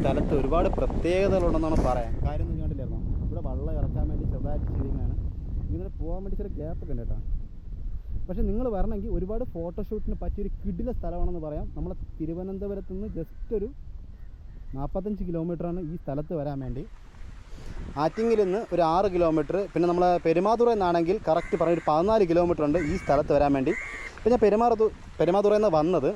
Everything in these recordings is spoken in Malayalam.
സ്ഥലത്ത് ഒരുപാട് പ്രത്യേകതകളുണ്ടെന്നാണ് പറയാം കാര്യം ഒന്നും കണ്ടില്ലായിരുന്നോ? ഇവിടെ വെള്ളം ഇറക്കാൻ വേണ്ടി ചെറുതായിട്ട് ചെയ്യുന്നതാണ് ഇങ്ങനെ പോകാൻ വേണ്ടി ചെറിയ ഗ്യാപ്പൊക്കെ ഉണ്ട് കേട്ടോ. പക്ഷേ നിങ്ങൾ വരണമെങ്കിൽ ഒരുപാട് ഫോട്ടോഷൂട്ടിന് പറ്റിയൊരു കിടില സ്ഥലമാണെന്ന് പറയാം. നമ്മൾ തിരുവനന്തപുരത്ത് നിന്ന് ജസ്റ്റ് ഒരു നാൽപ്പത്തഞ്ച് കിലോമീറ്ററാണ് ഈ സ്ഥലത്ത് വരാൻ വേണ്ടി. ആറ്റിങ്ങിൽ നിന്ന് ഒരു ആറ് കിലോമീറ്റർ പിന്നെ നമ്മൾ പെരുമാതുറ എന്നാണെങ്കിൽ കറക്റ്റ് പറഞ്ഞ ഒരു പതിനാല് കിലോമീറ്റർ ഉണ്ട് ഈ സ്ഥലത്ത് വരാൻ വേണ്ടി. പിന്നെ പെരുമാറു പെരുമാതുറയിൽ നിന്ന് വന്നത്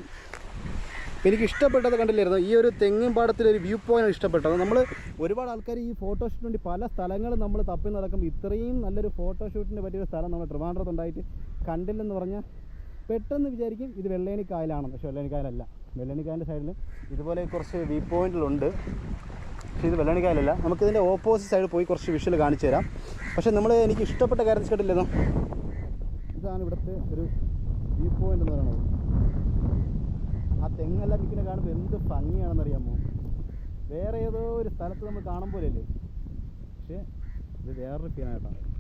എനിക്ക് ഇഷ്ടപ്പെട്ടത് കണ്ടില്ലായിരുന്നു? ഈ ഒരു തെങ്ങും പാടത്തിലെ ഒരു വ്യൂ പോയിന്റ് ഇഷ്ടപ്പെട്ടത്. നമ്മൾ ഒരുപാട് ആൾക്കാർ ഈ ഫോട്ടോഷൂട്ടിന് വേണ്ടി പല സ്ഥലങ്ങളും നമ്മൾ തപ്പി നടക്കുമ്പോൾ ഇത്രയും നല്ലൊരു ഫോട്ടോഷൂട്ടിന് പറ്റിയൊരു സ്ഥലം നമ്മൾ ട്രിവാൻഡ്രത്ത് ഉണ്ടായിട്ട് കണ്ടില്ലെന്ന് പറഞ്ഞാൽ പെട്ടെന്ന് വിചാരിക്കും ഇത് വെള്ളേണിക്കായലാണ്. പക്ഷേ വെള്ളേണിക്കായലല്ല. വെള്ളേണിക്കായലിന്റെ സൈഡിൽ ഇതുപോലെ കുറച്ച് വ്യൂ പോയിന്റിലുണ്ട് പക്ഷേ ഇത് വെള്ളണിക്കായലല്ല. നമുക്കിതിന്റെ ഓപ്പോസിറ്റ് സൈഡിൽ പോയി കുറച്ച് വിഷ്വൽ കാണിച്ചു തരാം. പക്ഷേ നമ്മൾ എനിക്ക് ഇഷ്ടപ്പെട്ട കാര്യം കേട്ടില്ലെന്നോ ഇതാണ് ഇവിടുത്തെ ഒരു വ്യൂ പോയിന്റ് എന്ന് പറയുന്നത്. തെങ്ങെല്ലാം നിൽക്കുന്ന കാണുമ്പോൾ എന്ത് ഭംഗിയാണെന്നറിയാമോ വേറെ ഏതോ ഒരു സ്ഥലത്ത് നമ്മൾ കാണും പോലെയല്ലേ? പക്ഷേ ഇത് വേറൊരു സീനായിട്ടാണ്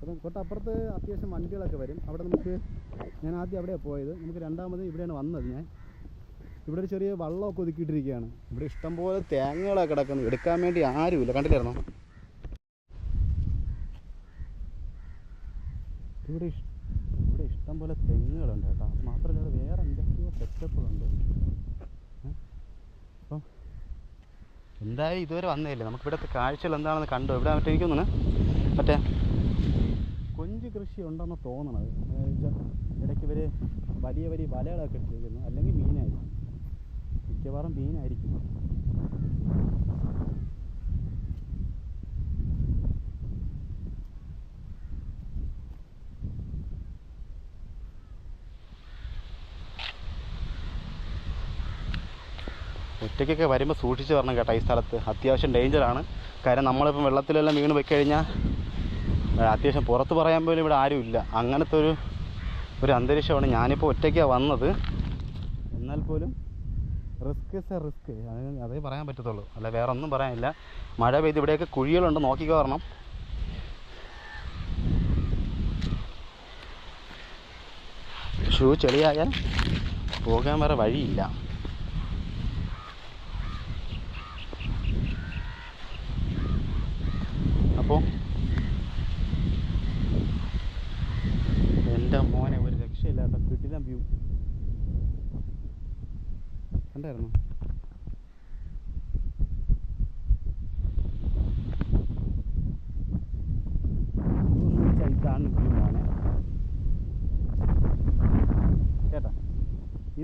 അപ്പം തൊട്ടപ്പുറത്ത് അത്യാവശ്യം വണ്ടികളൊക്കെ വരും. അവിടെ നമുക്ക് ഞാൻ ആദ്യം അവിടെയാണ് പോയത്. നമുക്ക് രണ്ടാമത് ഇവിടെയാണ് വന്നത് ഞാൻ. ഇവിടെ ഒരു ചെറിയ വള്ളമൊക്കെ ഒതുക്കിയിട്ടിരിക്കുകയാണ്. ഇവിടെ ഇഷ്ടംപോലെ തേങ്ങകളൊക്കെ കിടക്കുന്നു. എടുക്കാൻ വേണ്ടി ആരുമില്ല. കണ്ടില്ലായിരുന്നോ? ഇവിടെ ഇഷ്- ഇവിടെ ഇഷ്ടംപോലെ തെങ്ങുകളുണ്ട് കേട്ടോ. മാത്രമല്ല അത് വേറെ എന്തൊക്കെയോ സെറ്റപ്പുകളുണ്ട്? അപ്പം എന്തായാലും ഇതുവരെ വന്നതല്ലേ നമുക്ക് ഇവിടുത്തെ കാഴ്ചകൾ എന്താണെന്ന് കണ്ടോ? ഇവിടെ മറ്റേ എനിക്ക് തോന്നുന്നു മറ്റേ കൊഞ്ച് കൃഷി ഉണ്ടെന്ന് തോന്നണത്. ഇടയ്ക്ക് ഇവർ വലിയ വലിയ വലകളൊക്കെ ഇട്ടിരിക്കുന്നു. അല്ലെങ്കിൽ മീനായിരിക്കും. മിക്കവാറും മീനായിരിക്കും. ഒറ്റയ്ക്കൊക്കെ വരുമ്പോൾ സൂക്ഷിച്ച് വരണം കേട്ടോ ഈ സ്ഥലത്ത്. അത്യാവശ്യം ഡേഞ്ചറാണ് കാര്യം നമ്മളിപ്പം വെള്ളത്തിലെല്ലാം വീണ് പോയി കഴിഞ്ഞാൽ അത്യാവശ്യം പുറത്ത് പറയാൻ പോലും ഇവിടെ ആരും ഇല്ല. അങ്ങനത്തെ ഒരു ഒരു അന്തരീക്ഷമാണ് ഞാനിപ്പോൾ ഒറ്റയ്ക്കാണ് വന്നത്. എന്നാൽ പോലും റിസ്ക് ഇസ് എ റിസ്ക് അതേ പറയാൻ പറ്റത്തുള്ളൂ. അല്ല വേറെ ഒന്നും പറയാനില്ല. മഴ പെയ്ത് ഇവിടെയൊക്കെ കുഴികളുണ്ട്. നോക്കിക്കോ കാരണം ഷൂ ചെളിയായാൽ പോകാൻ വേറെ വഴിയില്ല. അപ്പോൾ എന്റെ മോനെ ഒരു രക്ഷയില്ലാത്ത കിടിലം വ്യൂ. കണ്ടായിരുന്നു?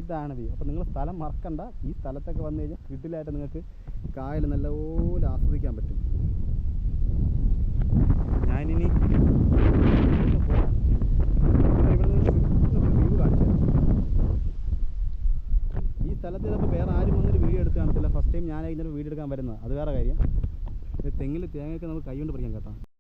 ഇതാണ് വ്യൂ അപ്പോൾ നിങ്ങൾ സ്ഥലം മറക്കണ്ട. ഈ സ്ഥലത്തൊക്കെ വന്നു കഴിഞ്ഞാൽ കിടിലായിട്ട് നിങ്ങൾക്ക് കായൽ നല്ലപോലെ ആസ്വദിക്കാൻ പറ്റും ഞാനിനി ഇവിടുന്ന് പോവാം. ഞാൻ ഇവിടുന്ന് നിങ്ങൾക്ക് വ്യൂ കാണിച്ചു തരാം ഈ സ്ഥലത്ത് ചിലപ്പോൾ വേറെ ആരും വന്നൊരു വീഡിയോ എടുത്ത് കാണത്തില്ല ഫസ്റ്റ് ടൈം ഞാൻ ഇതിന്റെ വീഡിയോ എടുക്കാൻ വരുന്നത്. അത് വേറെ കാര്യം. തെങ്ങിൽ തേങ്ങയൊക്കെ നമുക്ക് കൈ കൊണ്ട് പറിക്കാൻ കേട്ടോ.